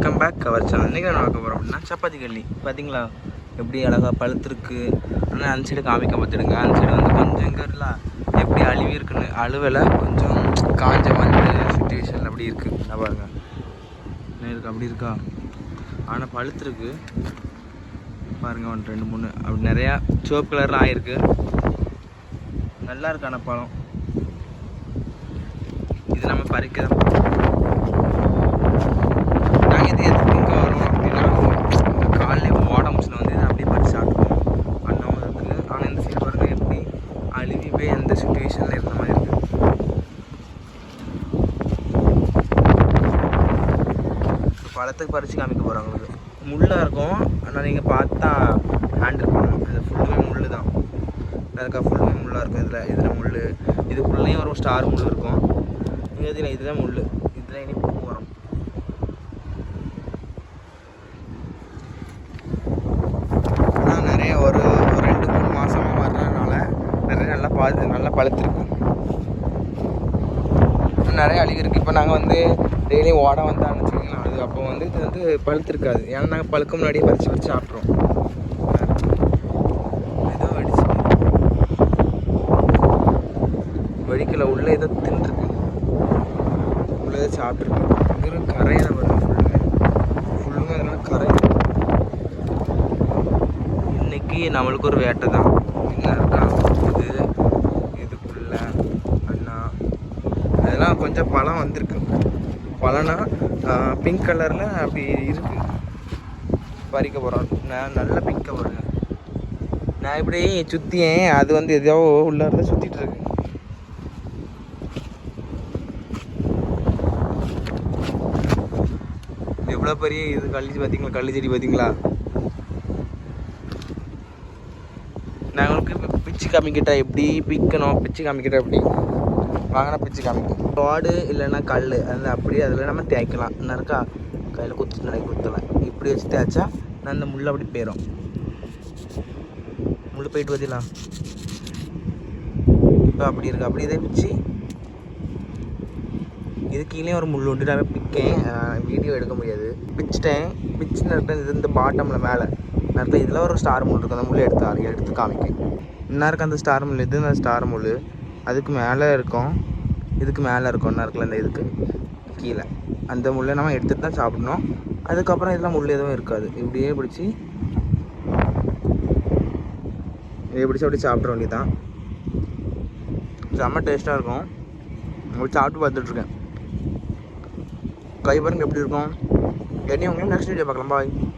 Welcome back cover channel இன்றைக்கி நான் பார்க்க போகிறோம் அப்படின்னா சப்பாத்தி கல்லி பார்த்தீங்களா எப்படி அழகாக பழுத்துருக்கு? ஆனால் அந்த சைடு காமிக்க பார்த்துடுங்க அந்த சைடு வந்து கொஞ்சம் இங்கே எப்படி அழுவி இருக்குன்னு அழுவலை கொஞ்சம் காஞ்ச வந்து சுச்சுவேஷன் அப்படி இருக்குது நான் பாருங்க. என்ன இருக்கு? அப்படி இருக்கா? ஆனால் பழுத்துருக்கு. பாருங்க ஒன்று ரெண்டு மூணு. அப்படி நிறையா சிவப்பு கலரில் ஆயிருக்கு. நல்லா இருக்கு ஆனால் பழம். இது நம்ம பறிக்க தான் நாங்கள் இது எதுக்கு இங்கே வரோம் அப்படின்னா இந்த காலையில் ஓடம்ஸில் வந்து இதை அப்படியே பறிச்சு சாப்பிடுவோம் பண்ணாமல் இருக்குது ஆனால் இந்த சைடு பாருங்க எப்படி அழுவி போய் எந்த சுச்சுவேஷனில் இருந்த மாதிரி இருக்குது இப்போ பழத்துக்கு பறித்து காமிக்க போகிறாங்க உங்களுக்கு. முள்ளாக இருக்கும். ஆனால் நீங்கள் பார்த்தா ஹேண்டில் பண்ணணும். இது ஃபுல்லுமே முள் தான். அதுக்காக ஃபுல்லுமே முள்ளாக இருக்கும் இதில். இதில் முள் இதுக்குள்ளேயும் ஒரு ஸ்டார் முள் இருக்கும். நீங்கள் இதில் இதுதான் முள் இதில் இனி பூ வரும் ஆனால் நிறைய ஒரு ஒரு ரெண்டு மூணு மாதமாக வர்றதுனால நிறைய நல்லா பாது நல்லா பழுத்திருக்கு நிறைய அழுகி இருக்குது இப்போ நாங்கள் வந்து டெய்லியும் ஓட வந்தாங்க அப்போ வந்து இது வந்து பழுத்திருக்காது. ஏன்னா நாங்கள் பழுக்க முன்னாடியே பறித்து பறித்து சாப்பிட்றோம். ஏதோ வெடிச்சு. வெடிக்கல. உள்ளே ஏதோ தின்றுருக்கு. உள்ளே ஏதோ சாப்பிட்ருக்கு. இங்கே கரையை நம்ம ஃபுல்லுங்க ஃபுல்லுங்க அதனால கரை. இன்னைக்கு நம்மளுக்கு ஒரு வேட்டை தான். என்ன இருக்கா? இது இதுக்குள்ள அண்ணா. அதெல்லாம் கொஞ்சம் பழம் வந்திருக்கு. பலனா பிங்க் கலரில் அப்படி இருக்குது பறிக்க போகிறோம் நான் நல்ல பிங்க் கலர் நான் இப்படி சுற்றியேன் அது வந்து எதையோ உள்ளார சுற்றிட்டு இருக்கு. எவ்வளோ பெரிய இது கள்ளி பார்த்தீங்களா கள்ளி செடி பார்த்தீங்களா நான் உங்களுக்கு இப்போ பிச்சு காமிக்கிட்டா எப்படி பிக்கணும்? பிச்சு காமிக்கிட்டா எப்படி? வாங்கினா பிச்சு காமிக்கும். தோடு இல்லைன்னா கல் அதில் அப்படியே அதில் நம்ம தேய்க்கலாம். என்ன இருக்கா கையில் குத்து நடை குத்தலாம் இப்படி வச்சு தேய்ச்சா நான் அந்த முள் அப்படி போயிடும் முள் போயிட்டு வதிலாம் இப்போ அப்படி இருக்கு. அப்படி இதே பிச்சு இது கீழே ஒரு முள் உண்டு. நான் பிக்கேன். வீடியோ எடுக்க முடியாது. பிச்சிட்டேன். பிச்சு நேரத்தில் இது இந்த பாட்டமில் மேலே. நேரத்தில் இதில் ஒரு ஸ்டார் முள் இருக்கும். அந்த முள் எடுத்து எடுத்து காமிக்கேன் என்ன இருக்கு அந்த ஸ்டார் முள் இது அந்த ஸ்டார் முள் அதுக்கு மேலே இருக்கும். இதுக்கு மேலே இருக்கும். என்ன இருக்குல்ல அந்த இதுக்கு. கீழே. அந்த முள்ளை நம்ம எடுத்துகிட்டு தான் சாப்பிடணும். அதுக்கப்புறம் இதெல்லாம் முள் எதுவும் இருக்காது. இப்படியே பிடிச்சி இதை பிடிச்சி அப்படியே சாப்பிட்ற வேண்டியதான் செம்ம டேஸ்ட்டாக இருக்கும். உங்களுக்கு சாப்பிட்டு பார்த்துட்ருக்கேன். கை பாருங்க எப்படி இருக்கும். என்னையும் உங்களுக்கு நெக்ஸ்ட் வீடியோ பார்க்கலாம். பாய்